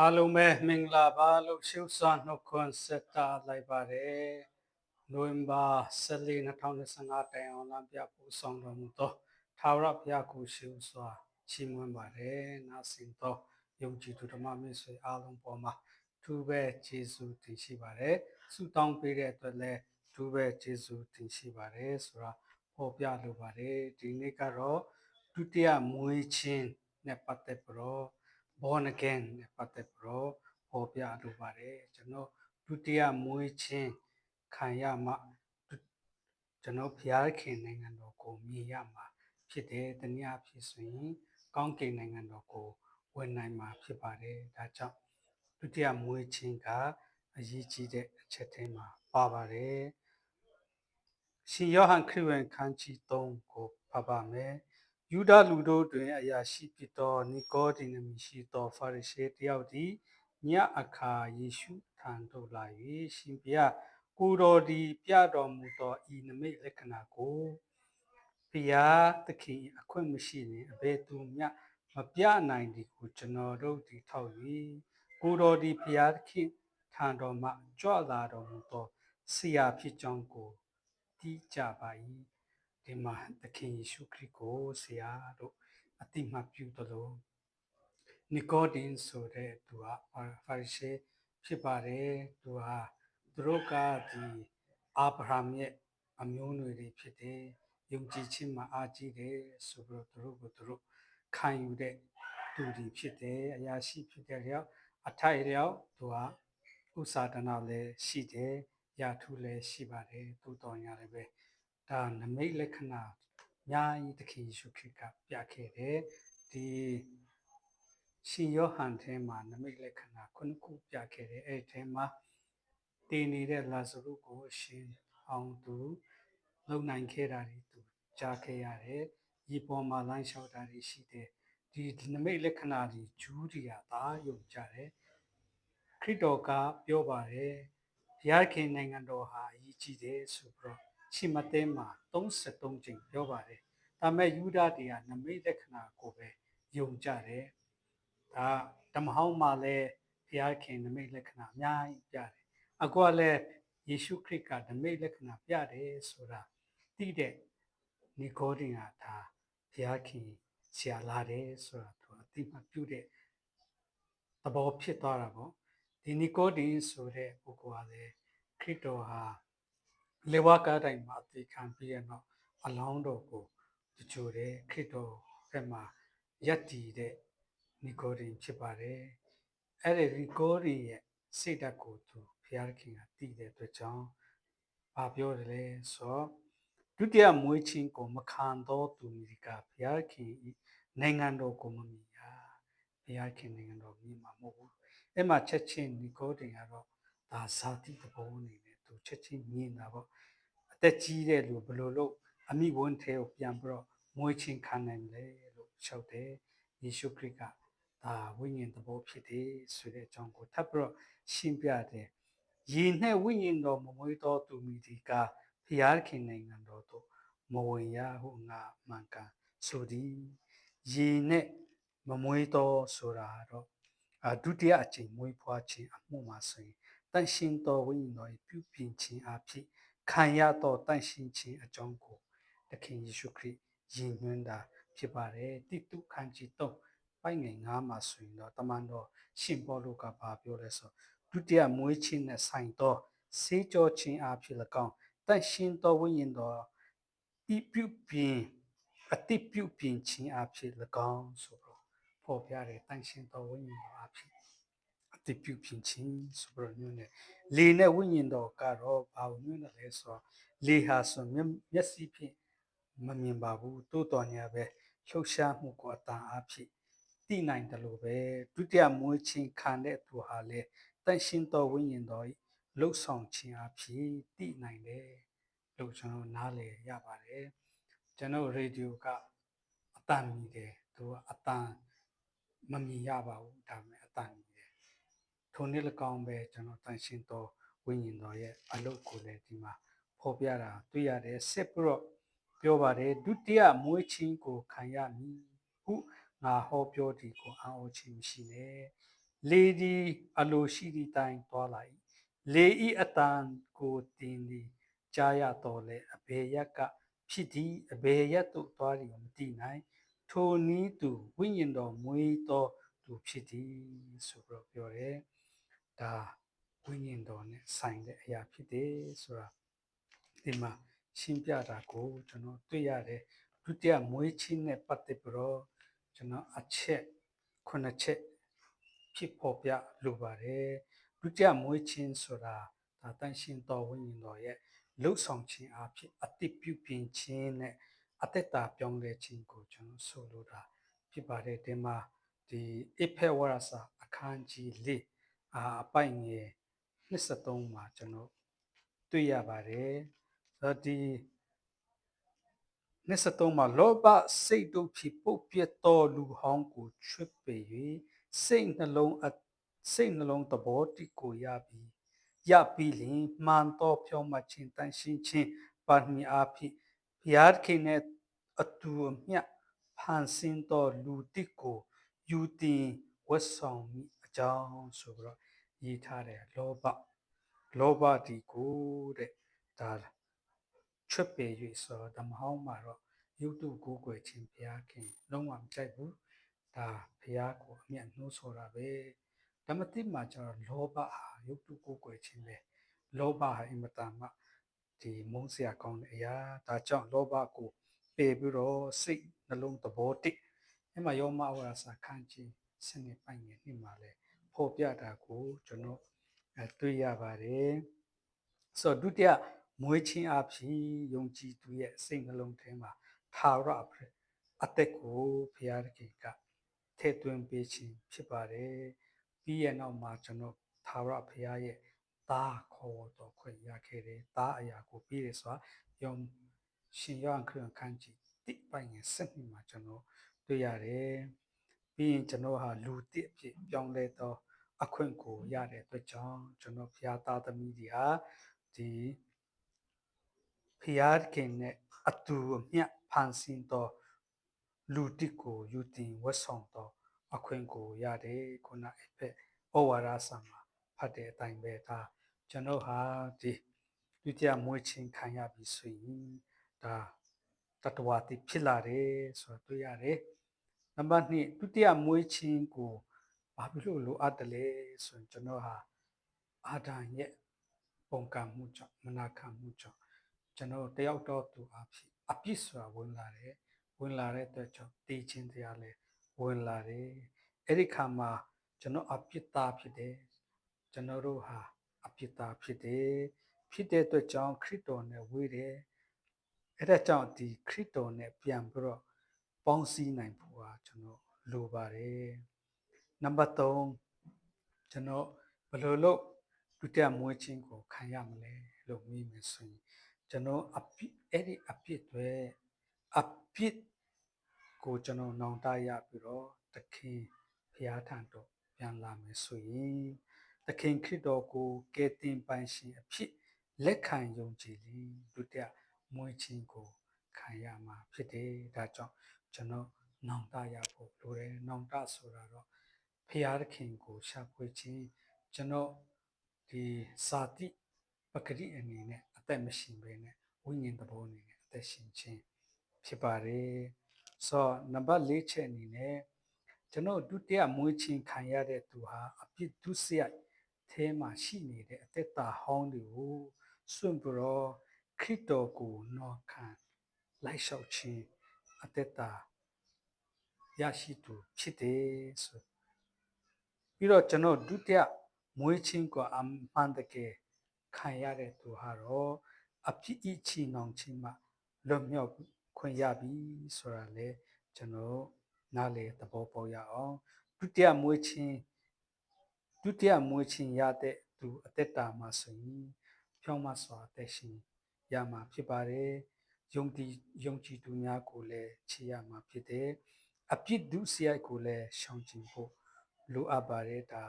အားလုံးပဲမင်္ဂလာပါလို့ရှုစွာနှုတ်ခွန်းဆက်တာလိုက်ပါတယ်နိုဝင်ဘာ14 2025တိုင်အောင်လမ်းပြပူဆောင်တော်မူသောသာဝရဘုရားကိုရှုစွာချီးမွမ်းပါတယ်နာစင်သောယုံကြည်သူဓမ္မမိတ်ဆွေအားလုံးပေါ်မှာသူပဲယေရှုတင်ရှိပါတယ်ဆုတောင်းပေးတဲ့အတွက်လည်းသူပဲယေရှုတင်ရှိပါတယ်ဆိုတာဟောပြလိုပါတယ်ဒီနေ့ကတော့ဒုတိယမွေးချင်းနဲ့ပတ်သက်ပြီးတော့ born again နဲ့ပတ်သက်ပြီးတော့ဟောပြလိုပါတယ်ကျွန်တော်ဒုတိယမွေးချင်းခံရမှကျွန်တော်ဘုရားခင်နိုင်ငံတော်ကိုမြင်ရမှာဖြစ်တယ်တနည်းအားဖြင့်ဆိုရင်ကောင်းကင်နိုင်ငံတော်ကိုဝင်နိုင်မှာဖြစ်ပါတယ်ဒါကြောင့်ဒုတိယမွေးချင်းကအရေးကြီးတဲ့အချက်ထဲမှာပါပါတယ်ရှင်ယောဟန်ခရစ်ဝင်ခန်းကြီး3ကိုဖတ်ပါမယ် ယူဒလူတို့တွင်အရာရှိဖြစ်သောနီကောဒီနမီရှိသောဖာရိရှဲတယောက်သည်ညအခါယေရှုထံသို့လာ၍ရှင်ပြကိုတော်သည်ပြတော်မူသောဤနမိတ်လက္ခဏာကိုဘုရားသခင်အခွင့်မရှိရင်အဘယ်သူမျှမပြနိုင်သည်ကိုကျွန်တော်တို့သည်ထောက်၍ကိုတော်သည်ဘုရားသခင်ထံတော်မှကြွလာတော်မူသောဆရာဖြစ်ကြောင်းကိုသိကြပါ၏ ဒီမှာသခင်ယေရှုခရစ်ကိုဆရာတို့အတိမတ်ပြုသလိုနီကိုဒင်ဆိုတဲ့သူကဖာရိရှဲဖြစ်ပါတယ်သူဟာသူတို့ကဒီအာဗြဟံရဲ့အမျိုးအနွယ်တွေဖြစ်တယ်ယုံကြည်ခြင်းမှာအားကြီးတယ်ဆိုပြီးတော့သူတို့ကိုသူတို့ခံယူတဲ့သူတွေဖြစ်တယ်အရာရှိဖြစ်တဲ့လျောက်အထိုက်လျောက်သူကဥစ္စာဒနာလည်းရှိတယ်ရာထူးလည်းရှိပါတယ်သူတော်ညာလည်းပဲ ဒါနမိတ်လက္ခဏာအများကြီးသခင်ယေရှုခရစ်ကပြခဲ့တယ်ဒီရှင်ယောဟန်ထဲမှာနမိတ်လက္ခဏာခုနှစ်ခုပြခဲ့တယ်အဲ့ဒီထဲမှာတည်နေတဲ့လာဇရုကိုရှင်အောင်သူလုံနိုင်ခဲ့တာတွေသူကြားခဲ့ရတယ်ဒီပေါ်မှာလမ်းလျှောက်တာတွေရှိတယ်ဒီနမိတ်လက္ခဏာတွေဂျူးတွေကသာယုံကြတယ်ခရစ်တော်ကပြောပါတယ်ဘုရားခင်နိုင်ငံတော်ဟာအရေးကြီးတယ်ဆိုပြီးတော့ ရှင်မသဲမှာ33ကြိမ်ပြောပါတယ်ဒါမဲ့ယူဒတွေကနမိတ်လက္ခဏာကိုပဲယုံကြတယ်ဒါဓမ္မဟောင်းမှာလည်းဘုရားခင်နမိတ်လက္ခဏာအများကြီးပြတယ်အခုကလည်းယေရှုခရစ်ကနမိတ်လက္ခဏာပြတယ်ဆိုတာသိတဲ့နီကိုဒင်ကဒါဘုရားခင်ဆရာလာတယ်ဆိုတာသူအတိမပြုတဲ့သဘောဖြစ်သွားတာပေါ့ဒီနီကိုဒင်ဆိုတဲ့ပုဂ္ဂိုလ်ကလည်းခရစ်တော်ဟာ လေဝါကားတိုင်းမှာအသေးခံပြီးရတော့အလောင်းတော်ကိုတချို့တဲ့ခရစ်တော်ဘက်မှာယက်တည်တဲ့နီကိုဒင်ဖြစ်ပါတယ်အဲ့ဒီနီကိုဒင်ရဲ့စိတ်ဓာတ်ကိုသူဘုရားခင်ကတည်တဲ့အတွက်ကြောင့်ဘာပြောတယ်လဲဆိုတော့ဒုတိယမွေးချင်းကိုမခံတော့သူမိကဘုရားခင်နိုင်ငံတော်ကိုမမီရဘုရားခင်နိုင်ငံတော်မြင်မှာမဟုတ်ဘူးအဲ့မှာချက်ချင်းနီကိုဒင်ကတော့ဒါဇာတိသဘောအနေနဲ့ သူချက်ချင်းမြင်တာပေါ့အသက်ကြီးတဲ့လူဘယ်လိုလုပ်အမိဝန်ထဲကိုပြန်ပြီးတော့မွေးချင်းခံနိုင်လဲလို့လျှောက်တယ်ယေရှုခရစ်ကဒါဝိညာဉ်သဘောဖြစ်တယ်ဆိုတဲ့အကြောင်းကိုထပ်ပြီးတော့ရှင်းပြတယ်ယေနဲ့ဝိညာဉ်တော်မမွေးတော်သူမိဒီကဖျားခင်နိုင်ငံတော်သို့မဝင်ရဟုငါမှန်ကန်ဆိုသည်ယေနဲ့မမွေးတော်ဆိုတာတော့အဒုတိယအချိန်မွေးဖွားခြင်းအမှုမှာဆိုရင် တန်ရှင်တော်ဝိညာဉ်တော်ပြုပြင်ခြင်းအဖြစ်ခံရသောတန်ရှင်ခြင်းအကြောင်းကိုတခင်ယေရှုခရစ်ရည်ညွှန်းတာဖြစ်ပါတယ်တိတုခန်းကြီး3ပိုက်ငယ်9မှာဆိုရင်တော့တမန်တော်ရှင်ပေါလုကဘာပြောလဲဆိုဒုတိယမွေးခြင်းနဲ့ဆိုင်သောစေကြောခြင်းအဖြစ်၎င်းတန်ရှင်သောဝိညာဉ်တော်ဤပြုပြင်အတိပြုပြင်ခြင်းအဖြစ်၎င်းဆိုတော့ပေါ်ပြတဲ့တန်ရှင်သောဝိညာဉ်တော်အဖြစ်အ တိပြုပြင်ခြင်းဆိုတော့ညွှန်းတယ်လေနဲ့ဝိညာဉ်တော်ကတော့ဘာလို့ညွှန်းတယ်လဲဆိုတော့လေဟာဆိုမျက်စိဖြင့်မမြင်ပါဘူးတိုးတော်ညာပဲလှုပ်ရှားမှုကိုအတန်အဖြစ်သိနိုင်တယ်လို့ပဲဒုတိယမွေးချင်းခံတဲ့သူဟာလေတန်ရှင်းတော်ဝိညာဉ်တော်လှုပ်ဆောင်ခြင်းအဖြစ်သိနိုင်တယ်လို့ကျွန်တော်နားလည်ရပါတယ်ကျွန်တော်ရေဒီယိုကအတန်မြည်တယ်သူကအတန်မမြင်ရပါဘူးဒါပေမဲ့အတန်မြည်တယ် ထိုနည်း၎င်းပဲကျွန်တော်တန်ရှင်းတော်ဝိညာဉ်တော်ရဲ့အလုပ်ကိုလည်းဒီမှာဖော်ပြတာတွေ့ရတယ်ဆက်ပြီးတော့ပြောပါတယ်ဒုတိယမွေးချင်းကိုခံရမည်ဟုငါဟောပြောသည်ကိုအောင်းခြင်းမရှိနဲ့လေဒီအလိုရှိသည့်တိုင်သွားလာ၏လေဤအတန်ကိုတင်သည်ကြားရတော်လဲအဘေရက်ကဖြစ်သည်အဘေရက်သို့သွားသည်မသိနိုင်ထိုနည်းသူဝိညာဉ်တော်မွေးသောသူဖြစ်သည်ဆိုပြီးတော့ပြောတယ် ဒါဝိညာဉ်တော်နဲ့ဆိုင်တဲ့အရာဖြစ်တယ်ဆိုတာဒီမှာရှင်းပြတာကိုကျွန်တော်တွေ့ရတယ်ဒုတိယမွေးချင်းနဲ့ပတ်သက်ပြီးတော့ကျွန်တော်အချက်ခုနှစ်ချက်ဖြစ်ပေါ်ပြလိုပါတယ်ဒုတိယမွေးချင်းဆိုတာဒါတန်ရှင်းတော်ဝိညာဉ်တော်ရဲ့လှုပ်ဆောင်ခြင်းအဖြစ်အတိပြုပြင်ခြင်းနဲ့အသက်တာပြောင်းလဲခြင်းကိုကျွန်တော်ဆိုလိုတာဖြစ်ပါတယ်ဒီမှာဒီအဖေဝရစာအခန်းကြီး၄ အာအပိုင်ငယ်23မှာကျွန်တော်တွေ့ရပါတယ်ဆိုတော့ဒီ23မှာလောဘစိတ်တို့ဖြစ်ပုတ်ပြတ်တော်လူဟောင်းကိုချွတ်ပေ၍စိတ်နှလုံးအစိတ်နှလုံးသဘောတိကိုရပြီးရပြီးလင်မှန်တော်ဖြောင်းမှခြင်းတန်ရှင်းခြင်းပါမီအားဖြင့်ဘုရားခင်နဲ့အတူအမျှဖန်ဆင်းတော်လူတိကိုယူတင်ဝတ်ဆောင်မိအကြောင်းဆိုပြီးတော့ ရေးထားတယ်လောဘလောဘဒီကိုတဲ့ဒါချွတ်ပေ၍ဆိုတော့ဓမ္မဟောင်းမှာတော့ယုတ်တုကိုကိုွယ်ခြင်းဘုရားခင်လုံးဝမကြိုက်ဘူးဒါဘုရားကိုအမျက်နှိုးဆိုတာပဲဓမ္မတိမှာကျတော့လောဘဟာယုတ်တုကိုကိုွယ်ခြင်းပဲလောဘဟာအင်မတန်မှဒီမုန်းစရာကောင်းတဲ့အရာဒါကြောင့်လောဘကိုပေပြီးတော့စိတ်နှလုံးသဘောတိအဲ့မှာယောမဝါစာခန်းကြီးစနစ်ပိုင်ငယ်နှစ်မှာလဲ ဖော်ပြတာကိုကျွန်တော်အဲတွေ့ရပါတယ်ဆိုတော့ဒုတိယမွေးချင်းအဖြစ်ယုံကြည်သူရဲ့စိတ်နှလုံးထဲမှာထာဝရအသက်ကိုဘုရားသခင်ကထည့်သွင်းပေးခြင်းဖြစ်ပါတယ်ပြီးရနောက်မှာကျွန်တော်ထာဝရဘုရားရဲ့သားခေါ်တော်ခွင့်ရခဲ့တယ်သားအရာကိုပြီးရဆိုတာယုံရှင်ယောဟန်ခရစ်ခန်းကြီးတိပိုင်ငယ်ဆက်နှစ်မှာကျွန်တော်တွေ့ရတယ် ပြီးရင်ကျွန်တော်ဟာလူတစ်အဖြစ်ပြောင်းလဲသောအခွင့်ကိုရတဲ့အတွက်ကြောင့်ကျွန်တော်ဘုရားသားသမီးတွေဟာဒီဖျားခင်နဲ့အတူအမျှဖန်ဆင်းသောလူတိကိုယူတင်ဝတ်ဆောင်သောအခွင့်ကိုရတယ်ခုနအဖက်ဩဝါဒစာမှာဖတ်တဲ့အတိုင်းပဲဒါကျွန်တော်ဟာဒီဒုတိယမွေးချင်းခံရပြီဆိုရင်ဒါတတဝတိဖြစ်လာတယ်ဆိုတော့တွေ့ရတယ် နံပါတ်2ဒုတိယမွေးချင်းကိုဘာဖြစ်လို့လိုအပ်တယ်လဲဆိုရင်ကျွန်တော်ဟာအာဒံရဲ့ပုံကံမှုကြောင့်မနာခံမှုကြောင့်ကျွန်တော်တယောက်တော့သူအဖြစ်အပြစ်ဆိုတာဝင်လာတယ်ဝင်လာတဲ့အတွက်ကြောင့်တည်ခြင်းတရားလဲဝင်လာတယ်အဲ့ဒီခါမှာကျွန်တော်အပြစ်သားဖြစ်တယ်ကျွန်တော်တို့ဟာအပြစ်သားဖြစ်တယ်ဖြစ်တဲ့အတွက်ကြောင့်ခရစ်တော်နဲ့ဝေးတယ်အဲ့ဒါကြောင့်ဒီခရစ်တော်နဲ့ပြန်ပြီးတော့ ပေါင်းစည်းနိုင်ဖို့ဟာကျွန်တော်လိုပါတယ်နံပါတ်3ကျွန်တော်ဘယ်လိုလုပ်ဒုတိယမွေးခြင်းကိုခံရမလဲလို့မေးမယ်ဆိုရင်ကျွန်တော်အပြစ်အဲ့ဒီအပြစ်တွေအပြစ်ကိုကျွန်တော်နောင်တရပြီးတော့တခင်ဘုရားထံတော်ပြန်လာမယ်ဆိုရင်သခင်ခရစ်တော်ကိုကယ်တင်ပိုင်ရှင်အဖြစ်လက်ခံယုံကြည်လင်ဒုတိယမွေးခြင်းကိုခံရမှာဖြစ်တယ်ဒါကြောင့် ကျွန်တော်နောင်တရဖို့လိုတယ်နောင်တဆိုတာတော့ဖရာသခင်ကိုရှာဖွေခြင်းကျွန်တော်ဒီစာတိပဂရိအနေနဲ့အသက်မရှိဘဲနဲ့ဝိညာဉ်သဘောအနေနဲ့အသက်ရှင်ခြင်းဖြစ်ပါတယ်ဆိုတော့နံပါတ်၄ချက်အနေနဲ့ကျွန်တော်ဒုတိယမွေးခြင်းခံရတဲ့သူဟာအပြစ်ဒုစရိုက်အဲမှာရှိနေတဲ့အသက်တာဟောင်းတွေကိုစွန့်ပြီးတော့ခရစ်တော်ကိုနော်ခံလိုက်လျှောက်ခြင်း အသက်တာရရှိသူဖြစ်တယ်ဆိုပြီးတော့ကျွန်တော်ဒုတိယမွေးခြင်းကအမှန်တကယ်ခံရတဲ့သူဟာတော့အဖြစ်အချီနှောင်ခြင်းမှလွတ်မြောက်ခွင့်ရပြီဆိုတာလေကျွန်တော်နားလေသဘောပေါက်ရအောင်ဒုတိယမွေးခြင်းဒုတိယမွေးခြင်းရတဲ့သူအသက်တာမှာဆိုရင်ဖြောင်းမစွာအသက်ရှင်ရမှာဖြစ်ပါတယ် ယုံကြည်ယုံကြည်သူများကိုလည်းချေရမှာဖြစ်တယ်အပြစ်ဒုစရိုက်ကိုလည်းရှောင်ကျဉ်ဖို့လိုအပ်ပါတယ်ဒါ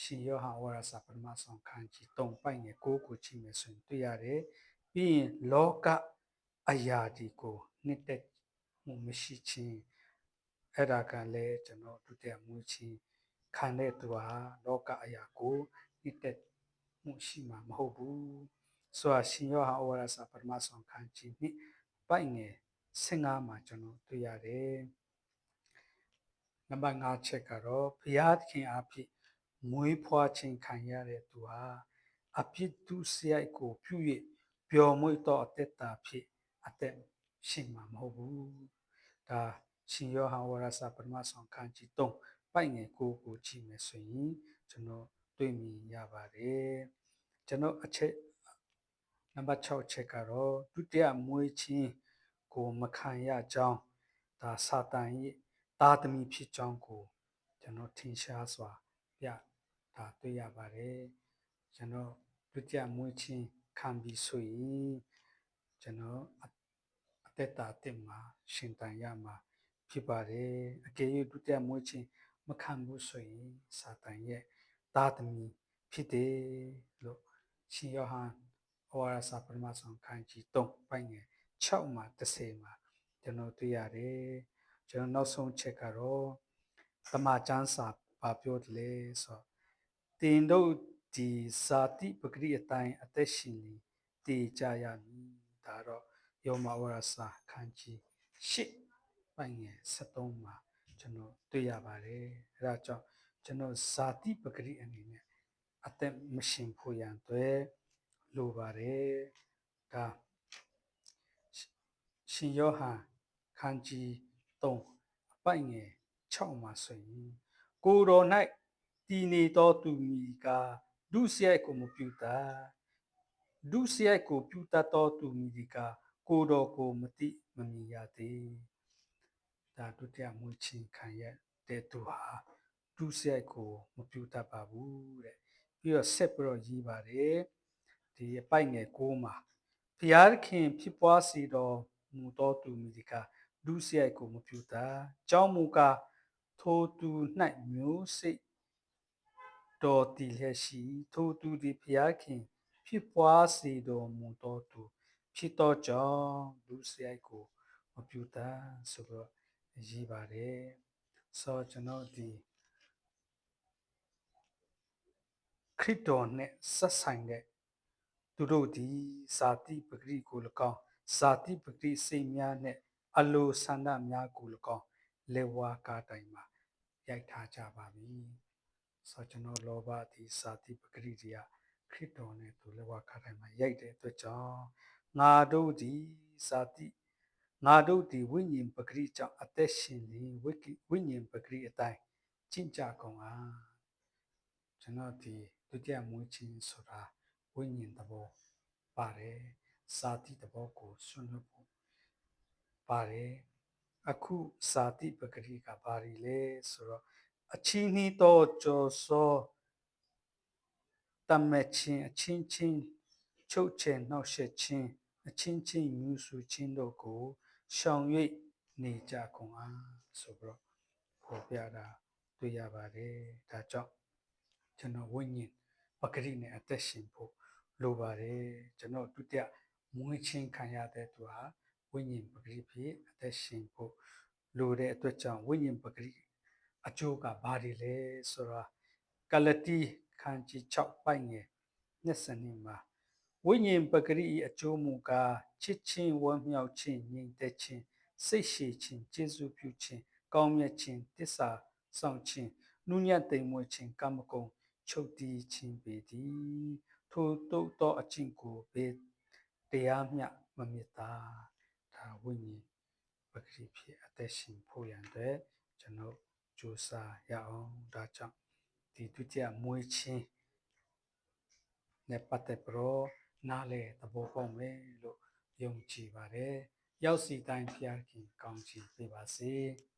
ရှင်ယောဟန်ဝါရစာပထမဆုံးခန်းကြီး၃ပိုက်ငယ်၉ကိုကြည့်မယ်ဆိုရင်တွေ့ရတယ်ပြီးရင်လောကအရာဒီကိုနှစ်သက်မှုမရှိခြင်းအဲ့ဒါကလည်းကျွန်တော်ဒုတိယမူချင်းခံတဲ့သူဟာလောကအရာကိုနှစ်သက်မှုရှိမှာမဟုတ်ဘူး ဆိုတာရှင်ယောဟန်ဩဝါဒစာပထမဆုံးခန်းကြီးနှစ်ပိုက်ငယ်15မှာကျွန်တော်တွေ့ရတယ်နံပါတ်5ချက်ကတော့ဘုရားသခင်အဖြစ်မွေးဖွားခြင်းခံရတဲ့သူဟာအပြစ်ဒုစရိုက်ကိုပြု၍ပျော်မွေ့သောအသက်တာဖြစ်အသက်ရှင်မှာမဟုတ်ဘူးဒါရှင်ယောဟန်ဝါရစာပထမဆုံးခန်းကြီး3ပိုက်ငယ်ကိုကိုကြည့်မယ်ဆိုရင်ကျွန်တော်တွေ့မြင်ရပါတယ်ကျွန်တော်အချက် နံပါတ်6ချက်ကတော့ဒုတိယမွေးခြင်းကိုမခံရကြောင်းဒါစာတန်ရဲ့တာသမီဖြစ်ကြောင်းကိုကျွန်တော်ထင်ရှားစွာပြဒါတွေ့ရပါတယ်ကျွန်တော်ဒုတိယမွေးခြင်းခံပြီးဆိုရင်ကျွန်တော်အသက်တာတင်မှာရှင်တန်ရမှာဖြစ်ပါတယ်အကယ်၍ဒုတိယမွေးခြင်းမခံဘူးဆိုရင်စာတန်ရဲ့တာသမီဖြစ်တယ်လို့ရှင်ယောဟန် ဩဝါဒစာပထမဆုံးခန်းကြီး3ပိုင်းငယ်6မှာ30မှာကျွန်တော်တွေ့ရတယ်ကျွန်တော်နောက်ဆုံးချက်ကတော့တမချန်းစာဘာပြောတယ်လဲဆိုတော့တင်တို့ဒီဇာတိပဂရိအတိုင်းအသက်ရှင်နေတည်ကြရမည်ဒါတော့ယောမဝရစာခန်းကြီး8ပိုင်းငယ်73မှာကျွန်တော်တွေ့ရပါတယ်အဲဒါကြောင့်ကျွန်တော်ဇာတိပဂရိအနေနဲ့အသက်မရှင်ဖို့ရန်အတွက် လိုပါတယ်ဒါရှင်ယောဟန်ခန်းကြီး3အပိုက်ငယ်6မှာဆိုရင်ကိုတော်၌တည်နေသောသူမီကဒုစရိုက်ကိုမပြုတာဒုစရိုက်ကိုပြုတတ်သောသူမီဒီကကိုတော်ကိုမတိမမြင်ရသေးဒါဒုတိယမွေးချင်းခံရတဲ့သူဟာဒုစရိုက်ကိုမပြုတတ်ပါဘူးတဲ့ပြီးတော့ဆက်ပြီးတော့ရေးပါတယ် ဒီအပိုက်ငယ်6မှာဘုရားခင်ဖြစ်ပွားစေတော်မူသောသူမီဒီကဒုစရိုက်ကိုမပြုတာကြောင်းမူကားထိုသူ၌မျိုးစိတ်တော်တည်လျက်ရှိထိုသူသည်ဘုရားခင်ဖြစ်ပွားစေတော်မူသောသူဖြစ်သောကြောင့်လူစရိုက်ကိုမပြုတာဆိုတော့ရေးပါတယ်ဆိုတော့ကျွန်တော်ဒီခရစ်တော်နဲ့ဆက်ဆိုင်တဲ့ သူတို့ဒီဇာတိပဂရိကို၎င်းဇာတိပဂရိစိတ်များနဲ့အလိုဆန္ဒများကို၎င်းလေဝါကားတိုင်မှာရိုက်ထားကြပါပြီဆိုတော့ကျွန်တော်လောဘဒီဇာတိပဂရိတွေကခရစ်တော်နဲ့သူလေဝါကားတိုင်မှာရိုက်တဲ့အတွက်ကြောင့်ငါတို့ဒီဇာတိငါတို့ဒီဝိညာဉ်ပဂရိကြောင့်အသက်ရှင်နေဝိဝိညာဉ်ပဂရိအတိုင်းကျင့်ကြကုန်အားကျွန်တော်ဒီဒုတိယမွေးခြင်းဆိုတာ ဝိညာဉ်သဘောပါတယ်ဇာတိသဘောကိုဆွလွတ်ဖို့ပါတယ်အခုဇာတိပဂရိကဘာတွေလဲဆိုတော့အချင်းနှီးသောကြော်စောတမချင်းအချင်းချင်းချုပ်ချယ်နှောက်ယှက်ခြင်းအချင်းချင်းမြူဆူခြင်းတို့ကိုရှောင်၍နေကြကုန်အားဆိုပြီးတော့ဖော်ပြတာတွေ့ရပါတယ်ဒါကြောင့်ကျွန်တော်ဝိညာဉ်ပဂရိနဲ့အသက်ရှင်ဖို့ လိုပါတယ်ကျွန်တော်ဒုတိယမွေးချင်းခံရတဲ့သူဟာဝိညာဉ်ပဂရိဖြစ်အသက်ရှင်ဖို့လိုတဲ့အတွက်ကြောင့်ဝိညာဉ်ပဂရိအကျိုးကဘာတွေလဲဆိုတော့ကလတိခန်းကြီး6ပိုက်ငယ်20မှာဝိညာဉ်ပဂရိအကျိုးမူကားချစ်ချင်းဝမ်းမြောက်ခြင်းညီသက်ခြင်းစိတ်ရှည်ခြင်းကျေးဇူးပြုခြင်းကောင်းမြတ်ခြင်းတစ္ဆာဆောင်ခြင်းနုညံ့သိမ်မွေ့ခြင်းကမ္မကုံချုပ်တီးခြင်းပေသည် ထိုတုတ်သောအချင်းကိုဘေတရားမျှမမြတ်တာဒါဝိညာဉ်ပဂရိဖြစ်အသက်ရှင်ဖို့ရန်အတွက်ကျွန်တော်ကြိုးစားရအောင်ဒါကြောင့်ဒီဒုတိယမွေးချင်းနဲ့ပတ်သက်ပြီးတော့နားလေသဘောပေါက်မယ်လို့ယုံကြည်ပါတယ်ရောက်စီတိုင်းဖျားခင်ကောင်းချီးပေးပါစေ။